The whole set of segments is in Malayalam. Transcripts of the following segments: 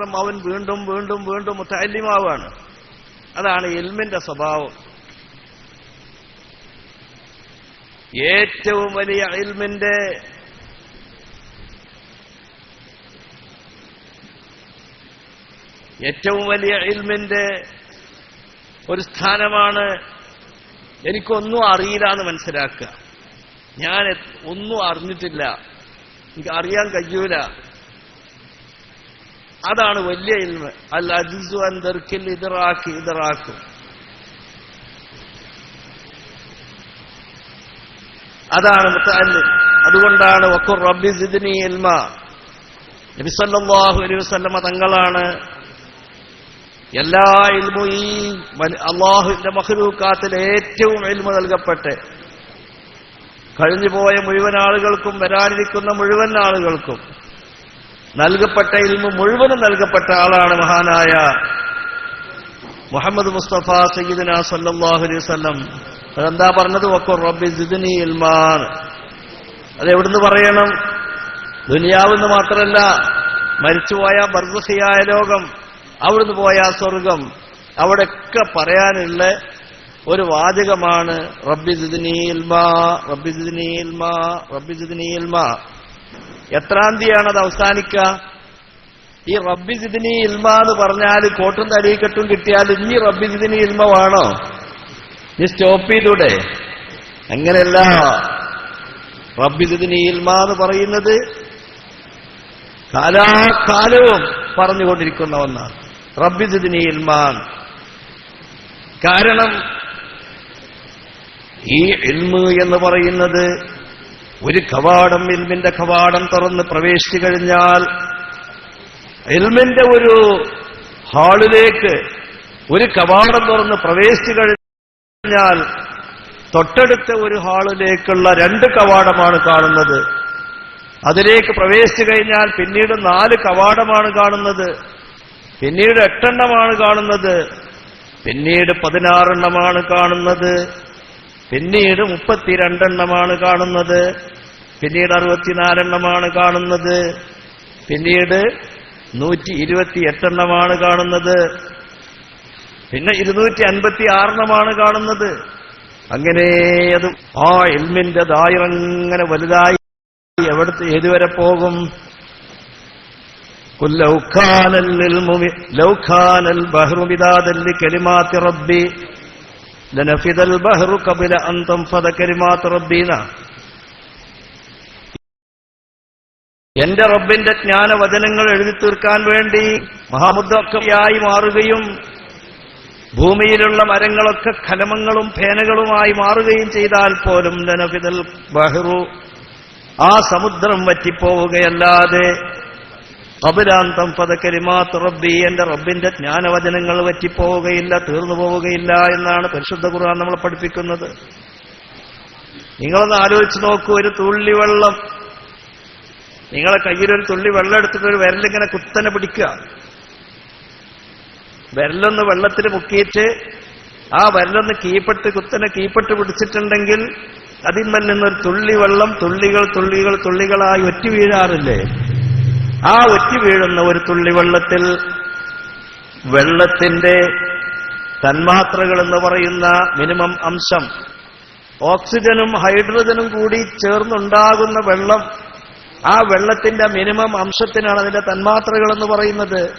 അവൻ വീണ്ടും വീണ്ടും വീണ്ടും മുത്തല്യമാവാണ് അതാണ് എൽമിന്റെ സ്വഭാവം. ഏറ്റവും വലിയ എൽമിന്റെ ഏറ്റവും വലിയ ഇൽമിന്റെ ഒരു സ്ഥാനമാണ് എനിക്കൊന്നും അറിയില്ല എന്ന് മനസ്സിലാക്കുക. ഞാൻ ഒന്നും അറിഞ്ഞിട്ടില്ല. എനിക്ക് അറിയാൻ കഴിയൂല. അതാണ് വലിയ ഇൽമ്. അൽ അജിസു അന്തർക്കിൽ ഇതറാക്കി ഇതറാക്കും അതാണ് അതുകൊണ്ടാണ് വക്കുർ റബ്ബി സിദ്നി ഇൽമ. നബിസല്ലാഹു അലൈഹി വസല്ലമ തങ്ങളാണ് എല്ലാ ഇൽമു ഈ അള്ളാഹുവിന്റെ മഹ്ലൂക്കാത്തിൽ ഏറ്റവും ഇൽമ നൽകപ്പെട്ട്. കഴിഞ്ഞുപോയ മുഴുവൻ ആളുകൾക്കും വരാനിരിക്കുന്ന മുഴുവൻ ആളുകൾക്കും. നൽകപ്പെട്ട ഇൽമ മുഴുവനും നൽകപ്പെട്ട ആളാണ് മഹാനായ മുഹമ്മദ് മുസ്തഫ സയ്യിദിന സല്ലല്ലാഹു അലൈഹി അതെന്താ പറഞ്ഞത്? വഖുർ റബ്ബി ജിദിനി ഇൽമാൻ. അതെവിടുന്ന് പറയണം? ദുനിയാവെന്ന് മാത്രമല്ല മരിച്ചുപോയ ബർദഹിയായ ലോകം അവിടുന്ന് പോയ സ്വർഗം അവിടെയൊക്കെ പറയാനുള്ള ഒരു വാചകമാണ് റബ്ബി ജിദിനി ഇൽമാ റബ്ബി ജിദിനി ഇൽമാ റബ്ബി ജിദിനി ഇൽമാ. എത്രാം തീയതിയാണ് അത് അവസാനിക്കുക? ഈ റബ്ബി സിദിനി ഇൽമ എന്ന് പറഞ്ഞാൽ കോട്ടും തടിക്കട്ടും കിട്ടിയാൽ ഇനി റബ്ബി സിദിനി ഇൽമ വേണോ? നീ സ്റ്റോപ്പ് ചെയ്തൂടെ? അങ്ങനെയല്ല റബ്ബി സിദിനി ഇൽമ എന്ന് പറയുന്നത്? കാലാകാലവും പറഞ്ഞുകൊണ്ടിരിക്കുന്ന ഒന്നാണ് റബ്ബി സിദിനി ഇൽമാൻ. കാരണം ഈ ഇൽമ എന്ന് പറയുന്നത് ഒരു കവാടം ഇൽമിന്റെ കവാടം തുറന്ന് പ്രവേശിച്ചു കഴിഞ്ഞാൽ ഇൽമിന്റെ ഒരു ഹാളിലേക്ക് ഒരു കവാടം തുറന്ന് പ്രവേശിച്ചു കഴിഞ്ഞാൽ തൊട്ടടുത്ത ഒരു ഹാളിലേക്കുള്ള രണ്ട് കവാടമാണ് കാണുന്നത്. അതിലേക്ക് പ്രവേശിച്ചു കഴിഞ്ഞാൽ പിന്നീട് നാല് കവാടമാണ് കാണുന്നത്. പിന്നീട് എട്ടെണ്ണമാണ് കാണുന്നത്. പിന്നീട് പതിനാറെണ്ണമാണ് കാണുന്നത്. പിന്നീട് മുപ്പത്തിരണ്ടെണ്ണമാണ് കാണുന്നത്. പിന്നീട് അറുപത്തിനാലെണ്ണമാണ് കാണുന്നത്. പിന്നീട് നൂറ്റി ഇരുപത്തി എട്ടെണ്ണമാണ് കാണുന്നത്. പിന്നെ ഇരുന്നൂറ്റി അൻപത്തി ആറെണ്ണമാണ് കാണുന്നത്. അങ്ങനെ അത് ആ എൽമിന്റെ ദായിറങ്ങനെ വലുതായി എവിടുത്തെ ഏതുവരെ പോകും? ലൗഖാനൽ ലൗഖാനൽ ബഹ്റുമിതാദല്ലി കെലിമാത്തി ലനഫിദൽ ബഹ്റു കബില അന്തം تنفذ كلمات ربنا. എന്റെ റബ്ബിന്റെ ജ്ഞാനവചനങ്ങൾ എഴുതി തീർക്കാൻ വേണ്ടി മഹാബുദ്ധക്കയായി മാറുകയും ഭൂമിയിലുള്ള മരങ്ങളൊക്കെ കലമങ്ങളും ഫേനകളുമായി മാറുകയും ചെയ്താൽ പോലും ലനഫിദൽ ബഹ്റു ആ സമുദ്രം വറ്റിപ്പോവുകയല്ലാതെ കബിലാന്തം പദക്കരിമാത്ത് റബ്ബി എന്റെ റബ്ബിന്റെ ജ്ഞാനവചനങ്ങൾ വറ്റിപ്പോവുകയില്ല തീർന്നു പോവുകയില്ല എന്നാണ് പരിശുദ്ധ ഖുർആൻ നമ്മളെ പഠിപ്പിക്കുന്നത്. നിങ്ങളൊന്ന് ആലോചിച്ച് നോക്കൂ ഒരു തുള്ളി വെള്ളം നിങ്ങളെ കയ്യിലൊരു തുള്ളി വെള്ളം എടുത്തിട്ട് ഒരു വിരലിങ്ങനെ കുത്തനെ പിടിക്കുക. വിരലൊന്ന് വെള്ളത്തിൽ മുക്കിയിട്ട് ആ വിരലൊന്ന് കീപ്പെട്ട് കുത്തനെ കീപ്പെട്ട് പിടിച്ചിട്ടുണ്ടെങ്കിൽ അതിന്മേൽ നിന്നൊരു തുള്ളി വെള്ളം തുള്ളികൾ തുള്ളികൾ തുള്ളികളായി ഒറ്റ വീഴാറില്ലേ? ആ ഒറ്റ വീഴുന്ന ഒരു തുള്ളി വെള്ളത്തിൽ വെള്ളത്തിന്റെ തന്മാത്രകൾ എന്ന് പറയുന്ന മിനിമം അംശം ഓക്സിജനും ഹൈഡ്രജനും കൂടി ചേർന്നുണ്ടാകുന്ന വെള്ളം ആ വെള്ളത്തിന്റെ മിനിമം അംശത്തിനാണ് അതിന്റെ തന്മാത്രകൾ എന്ന് പറയുന്നത്.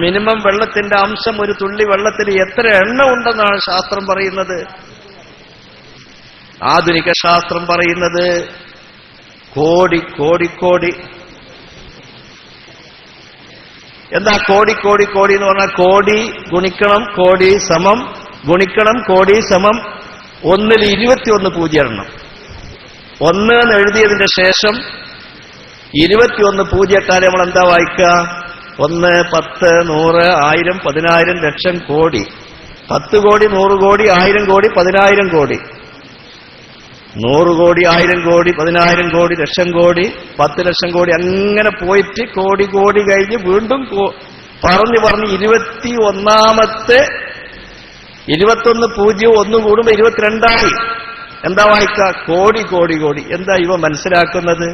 മിനിമം വെള്ളത്തിന്റെ അംശം ഒരു തുള്ളി വെള്ളത്തിൽ എത്ര എണ്ണ ഉണ്ടെന്നാണ് ശാസ്ത്രം പറയുന്നത്. ആധുനിക ശാസ്ത്രം പറയുന്നത് കോടി കോടി കോടി എന്താ കോടി കോടി കോടി എന്ന് പറഞ്ഞാൽ കോടി ഗുണിക്കണം കോടി സമം ഗുണിക്കണം കോടി സമം. ഒന്നിൽ ഇരുപത്തിയൊന്ന് പൂജ്യം എണ്ണം. ഒന്ന് എന്ന് എഴുതിയതിന്റെ ശേഷം ഇരുപത്തിയൊന്ന് പൂജ്യക്കാരെ നമ്മൾ എന്താ വായിക്കുക ഒന്ന് പത്ത് നൂറ് ആയിരം പതിനായിരം ലക്ഷം കോടി. പത്ത് കോടി നൂറ് കോടി ആയിരം കോടി പതിനായിരം കോടി. നൂറ് കോടി ആയിരം കോടി പതിനായിരം കോടി ലക്ഷം കോടി പത്ത് ലക്ഷം കോടി അങ്ങനെ പോയിട്ട് കോടി കോടി കഴിഞ്ഞ് വീണ്ടും പറഞ്ഞു പറഞ്ഞ് ഇരുപത്തി ഒന്നാമത്തെ ഇരുപത്തൊന്ന് പൂജ്യം ഒന്ന് കൂടുമ്പോ ഇരുപത്തിരണ്ടായി. എന്താ വായിക്ക? കോടി കോടി കോടി. എന്താ ഇവ മനസ്സിലാക്കുന്നത്?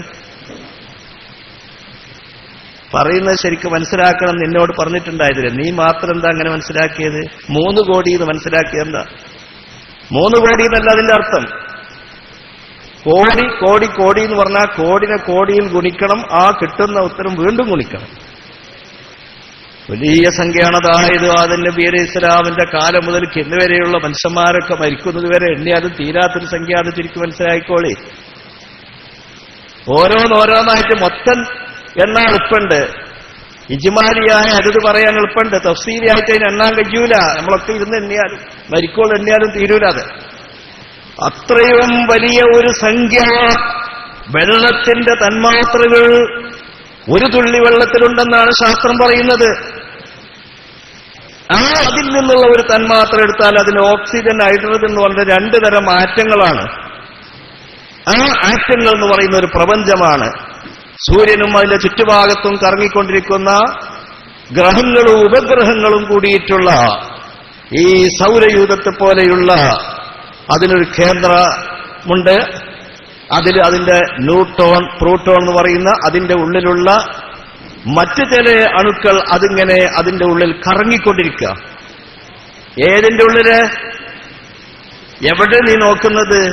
പറയുന്നത് ശരിക്കും മനസ്സിലാക്കണം നിന്നോട് പറഞ്ഞിട്ടുണ്ടായതില്ല നീ മാത്രം എന്താ അങ്ങനെ മനസ്സിലാക്കിയത്? മൂന്ന് കോടി എന്ന് മനസ്സിലാക്കിയത് എന്താ? മൂന്ന് കോടി എന്നല്ല അതിന്റെ അർത്ഥം. കോടി കോടി കോടി എന്ന് പറഞ്ഞാൽ കോടിനെ കോടിയിൽ ഗുണിക്കണം ആ കിട്ടുന്ന ഉത്തരം വീണ്ടും ഗുണിക്കണം. വലിയ സംഖ്യയാണ് അതായത് ആദൻ നബി അലൈഹി ഇസ്ലാമിന്റെ കാലം മുതൽ ഇന്ന് വരെയുള്ള മനുഷ്യന്മാരൊക്കെ മരിക്കുന്നത് വരെ എണ്ണിയാലും തീരാത്തൊരു സംഖ്യ അത് ശരിക്കും മനസ്സിലായിക്കോളി. ഓരോന്നോരോന്നായിട്ട് മൊത്തം എണ്ണാൻ എളുപ്പുണ്ട്. ഇജ്മാലിയായ അരുത് പറയാൻ എളുപ്പമുണ്ട് തഫ്സീലിയായിട്ട് അതിന് എണ്ണാൻ കഴിയൂല. നമ്മളൊക്കെ ഇരുന്ന് എണ്ണിയാലും മരിക്കോൾ എണ്ണിയാലും തീരൂല അത്. അത്രയും വലിയ ഒരു സംഖ്യ വെള്ളത്തിന്റെ തന്മാത്രകൾ ഒരു തുള്ളി വെള്ളത്തിലുണ്ടെന്നാണ് ശാസ്ത്രം പറയുന്നത്. ആ അതിൽ നിന്നുള്ള ഒരു തന്മാത്ര എടുത്താൽ അതിന് ഓക്സിജൻ ഹൈഡ്രജൻ എന്ന് പറഞ്ഞ രണ്ട് തരം ആറ്റങ്ങളാണ്. ആ ആറ്റങ്ങൾ എന്ന് പറയുന്ന ഒരു പ്രപഞ്ചമാണ്. സൂര്യനും അതിന്റെ ചുറ്റുഭാഗത്തും കറങ്ങിക്കൊണ്ടിരിക്കുന്ന ഗ്രഹങ്ങളും ഉപഗ്രഹങ്ങളും കൂടിയിട്ടുള്ള ഈ സൗരയൂഥത്തെ പോലെയുള്ള അതിനൊരു കേന്ദ്രമുണ്ട്. അതിൽ അതിന്റെ ന്യൂട്രോൺ പ്രോട്ടോൺ എന്ന് പറയുന്ന അതിന്റെ ഉള്ളിലുള്ള മറ്റു ചില അണുക്കൾ അതിങ്ങനെ അതിന്റെ ഉള്ളിൽ കറങ്ങിക്കൊണ്ടിരിക്കുക. ഏതിന്റെ ഉള്ളിൽ? എവിടെ നീ നോക്കുന്നത്?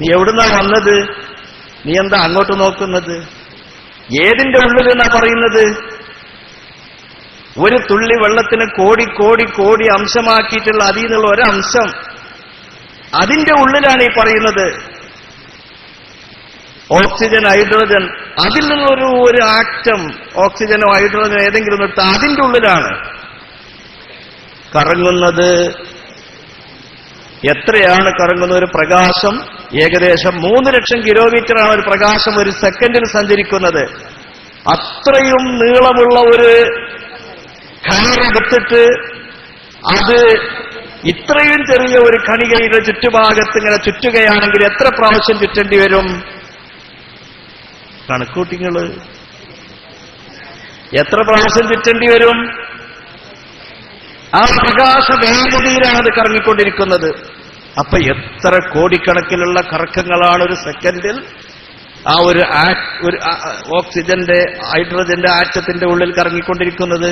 നീ എവിടുന്നാ വന്നത്? നീ എന്താ അങ്ങോട്ട് നോക്കുന്നത്? ഏതിന്റെ ഉള്ളിൽ എന്നാ പറയുന്നത്? ഒരു തുള്ളി വെള്ളത്തിന് കോടി കോടി കോടി അംശമാക്കിയിട്ടുള്ള അതിൽ നിന്നുള്ള ഒരംശം. അതിന്റെ ഉള്ളിലാണ് ഈ പറയുന്നത്. ഓക്സിജൻ ഹൈഡ്രജൻ അതിൽ നിന്നൊരു ഒരു ആറ്റം ഓക്സിജനോ ഹൈഡ്രജനോ ഏതെങ്കിലും എടുത്ത് അതിന്റെ ഉള്ളിലാണ്. കറങ്ങുന്നത് എത്രയാണ് കറങ്ങുന്ന ഒരു പ്രകാശം? ഏകദേശം മൂന്ന് ലക്ഷം കിലോമീറ്ററാണ് ഒരു പ്രകാശം ഒരു സെക്കൻഡിൽ സഞ്ചരിക്കുന്നത്. അത്രയും നീളമുള്ള ഒരു കയറെടുത്തിട്ട് അത് ഇത്രയും ചെറിയ ഒരു കണികയുടെ ചുറ്റുഭാഗത്ത് ഇങ്ങനെ ചുറ്റുകയാണെങ്കിൽ എത്ര പ്രാവശ്യം ചുറ്റേണ്ടി വരും? കണക്കൂട്ടിങ്ങൾ എത്ര പ്രാവശ്യം ചുറ്റേണ്ടി വരും? ആ പ്രകാശ വേഗതയിലാണ് അത് കറങ്ങിക്കൊണ്ടിരിക്കുന്നത്. അപ്പൊ എത്ര കോടിക്കണക്കിലുള്ള കറക്കങ്ങളാണ് ഒരു സെക്കൻഡിൽ ആ ഒരു ഓക്സിജന്റെ ഹൈഡ്രജന്റെ ആറ്റത്തിന്റെ ഉള്ളിൽ കറങ്ങിക്കൊണ്ടിരിക്കുന്നത്?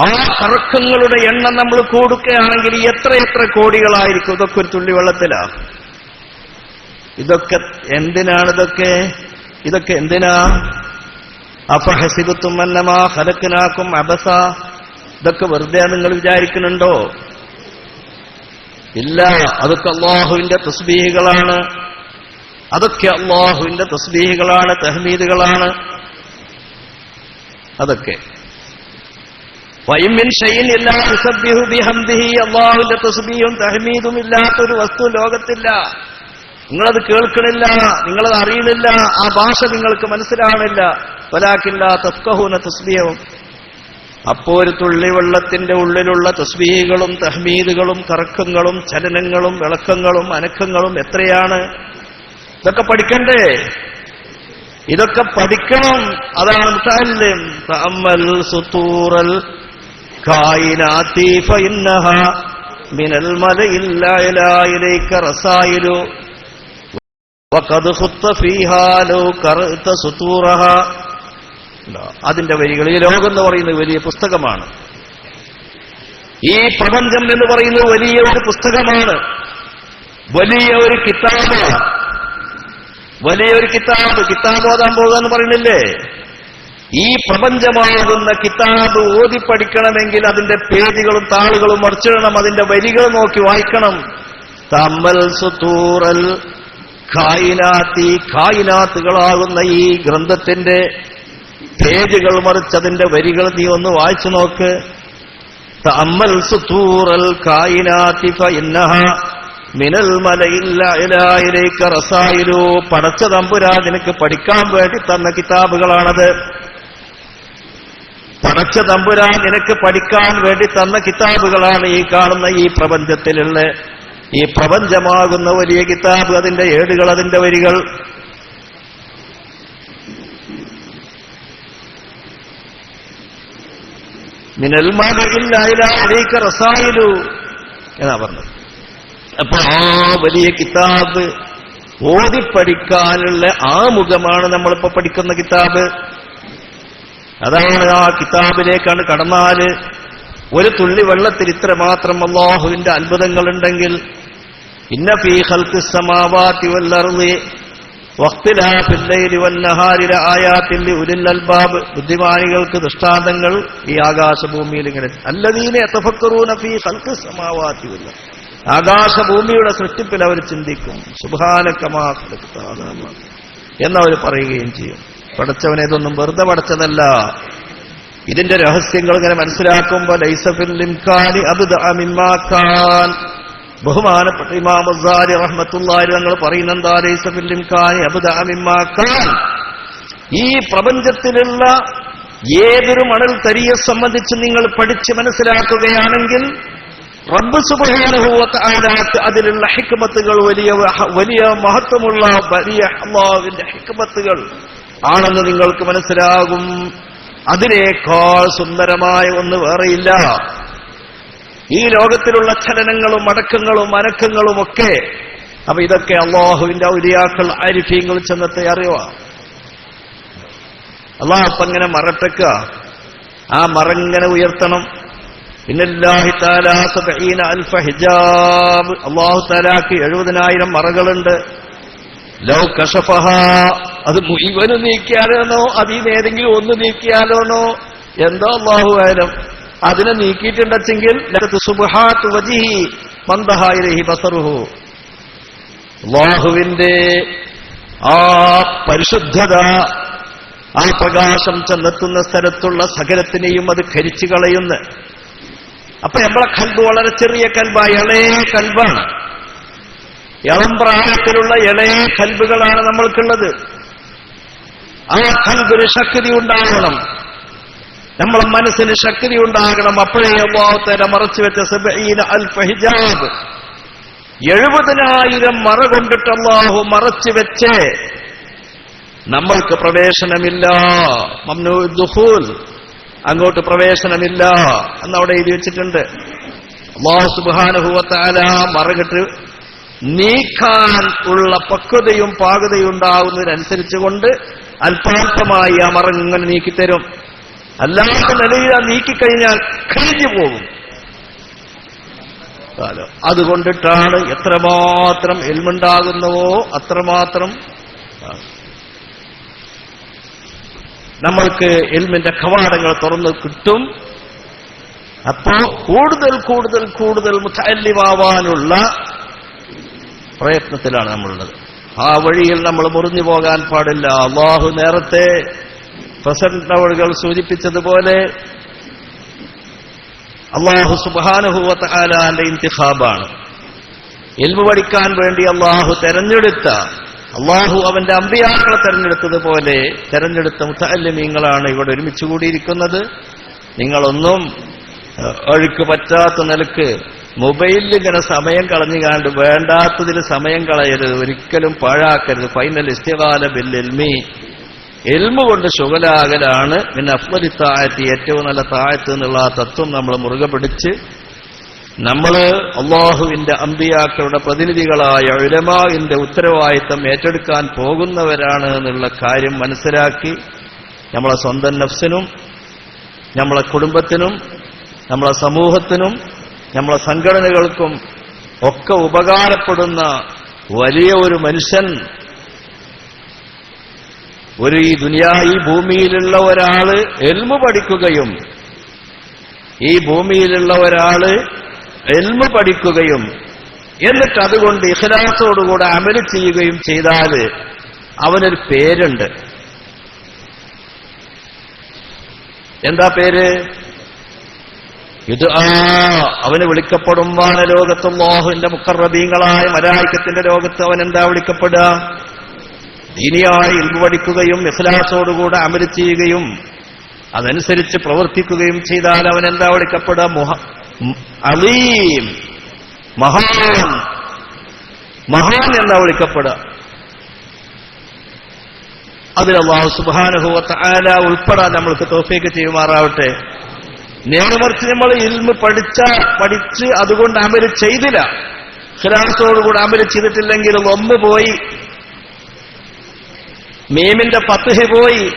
ആ കറക്കങ്ങളുടെ എണ്ണം നമ്മൾ കൊടുക്കുകയാണെങ്കിൽ എത്ര എത്ര കോടികളായിരിക്കും? ഇതൊക്കെ ഒരു തുള്ളി വെള്ളത്തിലാ. ഇതൊക്കെ എന്തിനാണ് ഇതൊക്കെ? എന്തിനാ? അപ്പൊ ഹസിബത്തും ഹലക്കിനാക്കും അബസ. ഇതൊക്കെ വെറുതെ നിങ്ങൾ വിചാരിക്കുന്നുണ്ടോ? ഇല്ല അതൊക്കെ അള്ളാഹുവിന്റെ തസ്ബീഹികളാണ്. അതൊക്കെ അള്ളാഹുവിന്റെ തസ്ബീഹികളാണ് തഹ്മീദുകളാണ്. അതൊക്കെ. അള്ളാഹുവിന്റെ തസ്ബീഹും തഹ്മീദും ഇല്ലാത്തൊരു വസ്തു ലോകത്തില്ല. നിങ്ങളത് കേൾക്കണില്ല നിങ്ങളത് അറിയണില്ല ആ ഭാഷ നിങ്ങൾക്ക് മനസ്സിലാവണില്ല വലാക്കില്ല തസ്കഹൂന തസ്ബീഹും. അപ്പോ ഒരു തുള്ളി വെള്ളത്തിന്റെ ഉള്ളിലുള്ള തസ്ബീഹുകളും തഹ്മീദുകളും കറക്കങ്ങളും ചലനങ്ങളും വിളക്കങ്ങളും അനക്കങ്ങളും എത്രയാണ്? ഇതൊക്കെ പഠിക്കണ്ടേ? ഇതൊക്കെ പഠിക്കണം. അതാണ് അതിന്റെ വരികൾ ഈ ലോകം എന്ന് പറയുന്നത് വലിയ പുസ്തകമാണ്. ഈ പ്രപഞ്ചം എന്ന് പറയുന്നത് വലിയ ഒരു പുസ്തകമാണ്. വലിയ ഒരു കിതാബ്. വലിയ ഒരു കിതാബ്. കിതാബ് ഓതാൻ പോകുക എന്ന് പറയുന്നില്ലേ? ഈ പ്രപഞ്ചമാകുന്ന കിതാബ് പഠിക്കണമെങ്കിൽ അതിന്റെ പേജുകളും താളുകളും മറിച്ചിടണം അതിന്റെ വരികൾ നോക്കി വായിക്കണം. തമ്മൽ സുത്തൂറൽ ഖായിനാത്തി ഖായിനാത്തുകളാകുന്ന ഈ ഗ്രന്ഥത്തിന്റെ പേജുകൾ മറിച്ചതിന്റെ വരികൾ നീ ഒന്ന് വായിച്ചു നോക്ക്. തമ്മൽ സുത്തൂറൽ ഖായിനാത്തി ഫഇന്നഹ മിനൽ മലയിലേക്ക് റസായിലു. പടച്ച തമ്പുരാ നിനക്ക് പഠിക്കാൻ വേണ്ടി തന്ന കിതാബുകളാണത്. പടച്ച തമ്പുരാൻ നിനക്ക് പഠിക്കാൻ വേണ്ടി തന്ന കിതാബുകളാണ് ഈ കാണുന്ന ഈ പ്രപഞ്ചത്തിലുള്ള. ഈ പ്രപഞ്ചമാകുന്ന വലിയ കിതാബ് അതിന്റെ ഏടുകൾ അതിന്റെ വരികൾ. മിനൽ റസായിലു എന്നാ പറഞ്ഞത്. അപ്പൊ ആ വലിയ കിതാബ് ഓതിപ്പഠിക്കാനുള്ള ആമുഖമാണ് നമ്മളിപ്പോ പഠിക്കുന്ന കിതാബ്. അതാണ് ആ കിതാബിലേക്കാണ് കടന്നാൽ. ഒരു തുള്ളി വെള്ളത്തിൽ ഇത്ര മാത്രം അള്ളാഹുവിന്റെ അത്ഭുതങ്ങളുണ്ടെങ്കിൽ ഇന്ന ഫീ ഖൽഖി സമാവാതി വൽ അർളി വഖ്തിലാഫിൽ ലൈലി വൻ നഹാരി അൽബാബ് ബുദ്ധിമാനികൾക്ക് ദൃഷ്ടാന്തങ്ങൾ ഈ ആകാശഭൂമിയിൽ ഇങ്ങനെ. അല്ലദീന യതഫക്കറൂന ഫീ ഖൽഖി സമാവാതി വൽ ആകാശഭൂമിയുടെ സൃഷ്ടിപ്പിൽ അവർ ചിന്തിക്കും ഖലഖ്താനാമ എന്നവർ പറയുകയും ചെയ്യും. പടച്ചവനെ ഇതൊന്നും വെറുതെ പടച്ചതല്ല ഇതിന്റെ രഹസ്യങ്ങൾ ഇങ്ങനെ മനസ്സിലാക്കുമ്പോൾ ബഹുമാനപ്പെട്ട ഇമാം അസ്സാരി റഹ്മത്തുള്ളാഹി തങ്ങൾ പറയുന്ന എന്താ? ലൈസഫിൽ ഇംകാനി അബ്ദഅ മിമ്മാ കാൻ ഈ പ്രപഞ്ചത്തിലുള്ള ഏതൊരു മണൽ തരിയെ സംബന്ധിച്ച് നിങ്ങൾ പഠിച്ച് മനസ്സിലാക്കുകയാണെങ്കിൽ റബ്ബ് സുബഹാനുഭവത്ത് ആലാക്ക് അതിലുള്ള ഹിക്മത്തുകൾ വലിയ വലിയ മഹത്വമുള്ള വലിയ അള്ളാഹുവിന്റെ ഹിക്മത്തുകൾ ആണെന്ന് നിങ്ങൾക്ക് മനസ്സിലാകും. അതിനേക്കാൾ സുന്ദരമായ ഒന്ന് വേറെയില്ല. ഈ ലോകത്തിലുള്ള ചലനങ്ങളും അടക്കങ്ങളും അനക്കങ്ങളും ഒക്കെ അപ്പൊ ഇതൊക്കെ അള്ളാഹുവിന്റെ ഔലിയാക്കൾ ആരിഫീങ്ങൾ ചെന്നത്തെ അറിയുക. അള്ളാഹ് അപ്പൊ ഇങ്ങനെ മറട്ടക്ക ആ മറങ്ങനെ ഉയർത്തണം അള്ളാഹു താലാക്ക് എഴുപതിനായിരം മറകളുണ്ട്. ലൗ കഷഫഹ അത് മുഴുവനും നീക്കിയാലോണോ അതിൽ ഏതെങ്കിലും ഒന്ന് നീക്കിയാലോണോ എന്തോ അള്ളാഹു ആയാലും അതിനെ നീക്കിയിട്ടുണ്ടെങ്കിൽ ബാഹുവിന്റെ ആ പരിശുദ്ധത ആ പ്രകാശം ചെന്നെത്തുന്ന സ്ഥലത്തുള്ള സകലത്തിനെയും അത് ഖരിച്ചു കളയുന്ന. അപ്പൊ നമ്മളെ കൽബ് വളരെ ചെറിയ കൽബ ഇളയ കൽബാണ്. ഇളം പ്രായത്തിലുള്ള ഇളയ കൽബുകളാണ് നമ്മൾക്കുള്ളത്. ആ കൽബിന് ശക്തി ഉണ്ടാകണം. നമ്മളെ മനസ്സിന് ശക്തി ഉണ്ടാകണം. അപ്പോഴേ അള്ളാഹുത്തേനെ മറച്ചു വെച്ച ഹിജാബ്. എഴുപതിനായിരം മറ കൊണ്ടിട്ട് അള്ളാഹു മറച്ചു വെച്ച്. നമ്മൾക്ക് പ്രവേശനമില്ല. ദുഹൂൽ അങ്ങോട്ട് പ്രവേശനമില്ല. എന്നവിടെ എഴുതി വെച്ചിട്ടുണ്ട്. അള്ളാഹു സുബാനുഭവത്താല മറകിട്ട് നീക്കാൻ ഉള്ള പക്വതയും പാകതയും കൊണ്ട് അല്പാൽപമായി ആ മറ ഇങ്ങനെ നീക്കിത്തരും അല്ലാത്ത നിലയിൽ ആ നീക്കിക്കഴിഞ്ഞാൽ കഴിഞ്ഞു പോകും. അതുകൊണ്ടിട്ടാണ് എത്രമാത്രം എൽമുണ്ടാകുന്നവോ അത്രമാത്രം. നമ്മൾക്ക് എൽമിന്റെ കവാടങ്ങൾ തുറന്ന് കിട്ടും അപ്പോ കൂടുതൽ കൂടുതൽ കൂടുതൽ മുത്തല്ലിവാനുള്ള പ്രയത്നത്തിലാണ് നമ്മളുള്ളത് ആ വഴിയിൽ നമ്മൾ മുറിഞ്ഞു പോകാൻ പാടില്ല. അള്ളാഹു നേരത്തെ പ്രസന്റ് ടവളുകൾ സൂചിപ്പിച്ചതുപോലെ അള്ളാഹു സുബാനുഭൂവത്ത് ആലാന്റെ ഇന്തിഹാബാണ് എൽമു പഠിക്കാൻ വേണ്ടി അള്ളാഹു തെരഞ്ഞെടുത്ത അള്ളാഹു അവന്റെ അമ്പിയാക്കളെ തെരഞ്ഞെടുത്തതുപോലെ തെരഞ്ഞെടുത്ത മുത്തല്ലിമീങ്ങളാണ് ഇവിടെ ഒരുമിച്ച് കൂടിയിരിക്കുന്നത്. നിങ്ങളൊന്നും ഒഴുക്ക് പറ്റാത്ത നിലയ്ക്ക് മൊബൈലിൽ ഇങ്ങനെ സമയം കളഞ്ഞുകാണ്ട് വേണ്ടാത്തതിൽ സമയം കളയരുത് ഒരിക്കലും പാഴാക്കരുത്. Final ഇസ്തികാല bill എൽമി. കൊണ്ട് ശുഗലാകലാണ് പിന്നെ അഫ്മലി താഴത്ത് ഏറ്റവും നല്ല താഴത്ത് എന്നുള്ള ആ തത്വം നമ്മൾ മുറുകെ പിടിച്ച് നമ്മൾ അള്ളാഹുവിന്റെ അമ്പിയാക്കളുടെ പ്രതിനിധികളായ ഉലമാവിന്റെ ഉത്തരവാദിത്തം ഏറ്റെടുക്കാൻ പോകുന്നവരാണ് എന്നുള്ള കാര്യം മനസ്സിലാക്കി നമ്മളെ സ്വന്തം നഫ്സിനും നമ്മളെ കുടുംബത്തിനും നമ്മളെ സമൂഹത്തിനും നമ്മളെ സംഘടനകൾക്കും ഒക്കെ ഉപകാരപ്പെടുന്ന വലിയ ഒരു മനുഷ്യൻ ഒരു ഈ ദുനിയാ ഈ ഭൂമിയിലുള്ള ഒരാൾ എൽമ പഠിക്കുകയും ഈ ഭൂമിയിലുള്ള ഒരാൾ എൽമ പഠിക്കുകയും എന്നിട്ട് അതുകൊണ്ട് ഇഖ്ലാസോടുകൂടെ അമൽ ചെയ്യുകയും ചെയ്താൽ അവനൊരു പേരുണ്ട്. എന്താ പേര്? ഇത് ആ അവന് വിളിക്കപ്പെടും വാനലോകത്ത് അല്ലാഹുവിന്റെ മുക്കറബീങ്ങളായ മലായിക്കത്തിന്റെ ലോകത്ത് അവൻ എന്താ വിളിക്കപ്പെടുക? ദീനിയായി ഇൽമു പഠിക്കുകയും ഇഖ്ലാസോടുകൂടെ അമൽ ചെയ്യുകയും അതനുസരിച്ച് പ്രവർത്തിക്കുകയും ചെയ്താൽ അവൻ എന്താ വിളിക്കപ്പെടുക? മുഹ അലീം മഹാൻ. മഹാൻ എന്താ വിളിക്കപ്പെടുക? അതിൽ അള്ളാഹു സുബാനുഭവത്ത് ആല ഉൾപ്പെടാൻ നമ്മൾക്ക് തോഫേക്ക് ചെയ്യുമാറാവട്ടെ. നേർമറിച്ച് നമ്മൾ ഇൽമ് പഠിച്ച പഠിച്ച് അതുകൊണ്ട് അമര് ചെയ്തില്ല. ഖിലാസോടുകൂടെ അമര് ചെയ്തിട്ടില്ലെങ്കിൽ ഒന്ന് പോയി. മീമിന്റെ പത്തുഹി പോയി.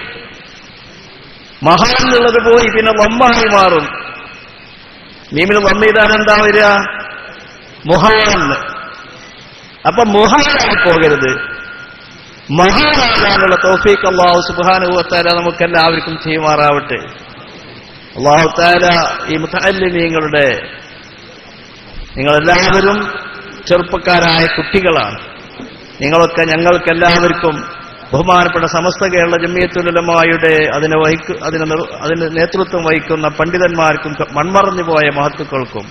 മഹാൻ എന്നുള്ളത് പോയി പിന്നെ വമ്മായി മാറും. മീമിന് ഇതാണ് എന്താ വരിക? മുഹാൻ. അപ്പൊ മുഹാനായി പോകരുത്. മഹാനാകാനുള്ള തോഫീഖ് അള്ളാഹു സുബാനുഭവത്താല നമുക്കെല്ലാവർക്കും ചെയ്യുമാറാവട്ടെ. അള്ളാഹു താല ഈ മുത്തല്ലിമീങ്ങളുടെ നിങ്ങളെല്ലാവരും ചെറുപ്പക്കാരായ കുട്ടികളാണ്. നിങ്ങളൊക്കെ ഞങ്ങൾക്കെല്ലാവർക്കും ബഹുമാനപ്പെട്ട സമസ്ത കേരള ജമ്മിയത്തുലമായുടെ അതിനെ വഹിക്കു അതിന് അതിന് നേതൃത്വം വഹിക്കുന്ന പണ്ഡിതന്മാർക്കും മൺമറഞ്ഞു പോയ മഹത്തുക്കൾക്കും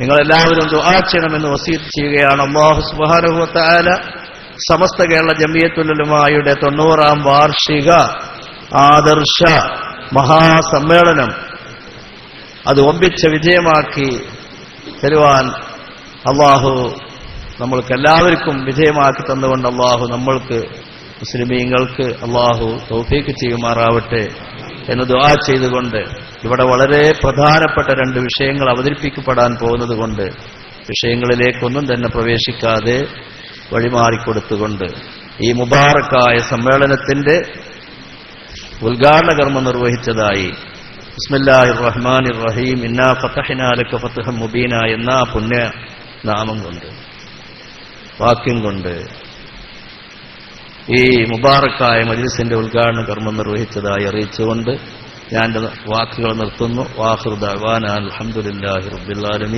നിങ്ങളെല്ലാവരും ദുആ ചെയ്യണമെന്ന് ചെയ്യുകയാണ് അള്ളാഹു സുബാനുഭവത്താല സമസ്ത കേരള ജമ്മിയത്തുലമായുടെ തൊണ്ണൂറാം വാർഷിക ആദർശ മഹാസമ്മേളനം. അത് ഒമ്പിച്ച വിജയമാക്കി തരുവാൻ അള്ളാഹു നമ്മൾക്ക് എല്ലാവർക്കും വിജയമാക്കി തന്നുകൊണ്ട് അള്ളാഹു നമ്മൾക്ക് മുസ്ലിമീങ്ങൾക്ക് അള്ളാഹു തൗഫീക്ക് ചെയ്യുമാറാവട്ടെ എന്ന് ദുആ ചെയ്തുകൊണ്ട് ഇവിടെ വളരെ പ്രധാനപ്പെട്ട രണ്ട് വിഷയങ്ങൾ അവതരിപ്പിക്കപ്പെടാൻ പോകുന്നത് കൊണ്ട് വിഷയങ്ങളിലേക്കൊന്നും തന്നെ പ്രവേശിക്കാതെ വഴിമാറിക്കൊടുത്തുകൊണ്ട് ഈ മുബാറക്കായ സമ്മേളനത്തിന്റെ ഉദ്ഘാടന കർമ്മം നിർവഹിച്ചതായി. ബിസ്മില്ലാഹി റഹ്മാൻ റഹീം ഇന്നാ ഫത്തഹിനാലക്ക് ഫത്തഹ മുബീന എന്ന പുണ്യ നാമം കൊണ്ട് വാക്യം കൊണ്ട് ഈ മുബാറക്കായ മജ്ലിസിന്റെ ഉദ്ഘാടന കർമ്മം നിർവഹിച്ചതായി അറിയിച്ചുകൊണ്ട് ഞാൻ വാക്കുകൾ നിർത്തുന്നു. വാഹൃദ് അൽഹംദുലില്ലാഹി റബ്ബിൽ ആലമീൻ.